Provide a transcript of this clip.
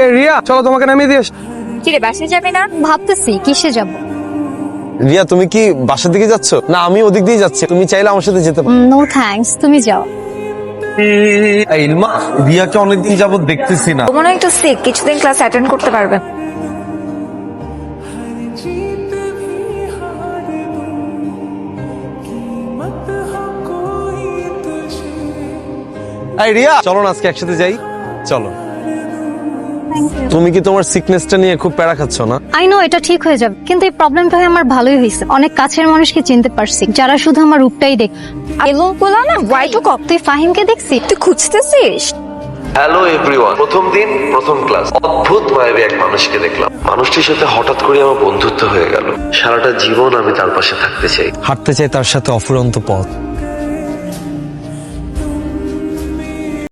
এ রিয়া চলো তোমাকে নামিয়ে দিয়ে আসি। কিরে বাসে যাবে না? ভাবতেছি কিসে যাব? রিয়া তুমি কি বাসার দিকে যাচ্ছ? না আমি ওদিক দিয়ে যাচ্ছি। তুমি চাইলে আমার সাথে যেতে পারো। নো থ্যাঙ্কস তুমি যাও। ইলমা রিয়াকে অনেকদিন যাবত দেখতেছি না। মনে হয় একটু সিক কিছুদিন ক্লাস অ্যাটেন্ড করতে পারবে। এই রিয়া চলো না আজকে একসাথে যাই। চলো। তুমি কি তোমার সিকনেসটা নিয়ে খুব প্যারা খাচ্ছ না? আই নো এটা ঠিক হয়ে যাবে কিন্তু এই প্রবলেমটা হয়ে আমার ভালোই হয়েছে। অনেক কাছের মানুষকে চিনতে পারছি যারা শুধু আমার রূপটাই দেখ এবং বলো না ওয়াই টু কপ তুই ফাহিমকে দেখছি? তুই খুঁজতেছিস? হ্যালো এভরিওয়ান প্রথম দিন প্রথম ক্লাস অদ্ভুত মায়াবী এক মানুষকে দেখলাম। মানুষটির সাথে হঠাৎ করে আমার বন্ধুত্ব হয়ে গেল। সারাটা জীবন আমি তার পাশে থাকতে চাই। হাঁটতে চাই তার সাথে অফুরন্ত পথ।